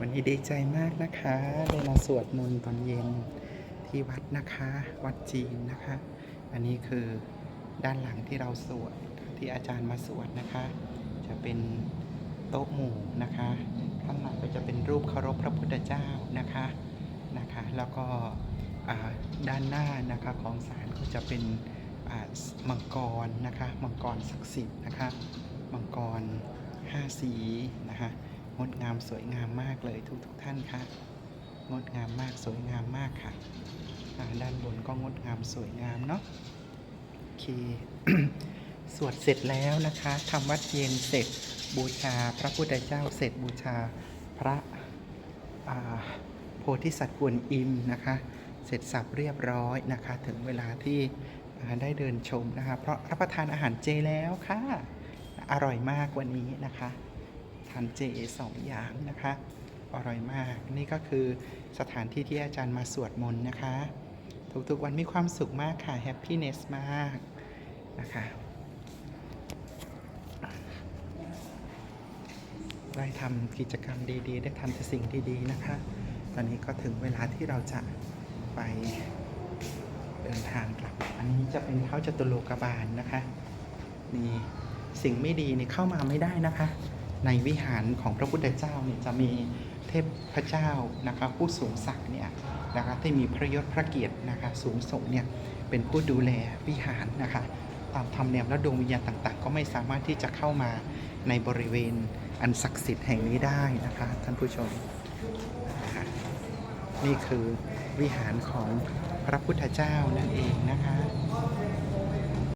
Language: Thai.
วันนี้ดีใจมากนะคะได้มาสวดมนต์ตอนเย็นที่วัดนะคะ วัดจีนนะคะ อันนี้คือด้านหลังที่เราสวดที่อาจารย์มาสวดนะคะ จะเป็นโต๊ะหมู่นะคะข้างหลังก็จะเป็นรูปเคารพพระพุทธเจ้านะคะนะคะ แล้วก็ด้านหน้านะคะของศาลก็จะเป็นมังกรนะคะ มังกรศักดิ์สิทธิ์นะคะ มังกรห้าสีนะคะ งดงามสวยงามมากเลยทุกทุกท่านค่ะงดงามมากสวยงามมากค่ะอ่าด้านบนก็งดงามสวยงามเนาะโอเคสวดเสร็จแล้วนะคะทำวัดเย็นเสร็จบูชาพระพุทธเจ้าเสร็จบูชาพระโพธิสัตว์กวนอิมนะคะ เสร็จสับเรียบร้อยนะคะ ถึงเวลาที่ได้เดินชมนะคะ เพราะรับประทานอาหารเจแล้วค่ะ อร่อยมากวันนี้นะคะ ทานเจสองอย่างนะคะ อร่อยมาก นี่ก็คือสถานที่ที่อาจารย์มาสวดมนต์นะคะ ทุกๆวันมีความสุขมากค่ะแฮปปี้เนสมากนะคะได้ทำกิจกรรมดีๆ ได้ทำแต่สิ่งดีๆนะคะ ตอนนี้ก็ถึงเวลาที่เราจะไปเดินทางกลับ อันนี้จะเป็นเท้าจตุโลกบาลนะคะนี่สิ่งไม่ดีนี่เข้ามาไม่ได้นะคะ ในวิหารของพระพุทธเจ้าเนี่ยจะมีเทพพระเจ้านะคะผู้สูงศักดิ์เนี่ยนะคะที่มีพระยศพระเกียรตินะคะสูงส่งเนี่ยเป็นผู้ดูแลวิหารนะคะตามธรรมเนียมและดวงวิญญาณต่างๆ ก็ไม่สามารถที่จะเข้ามาในบริเวณอันศักดิ์สิทธิ์แห่งนี้ได้นะคะท่านผู้ชม นี่คือวิหารของพระพุทธเจ้านั่นเองนะคะ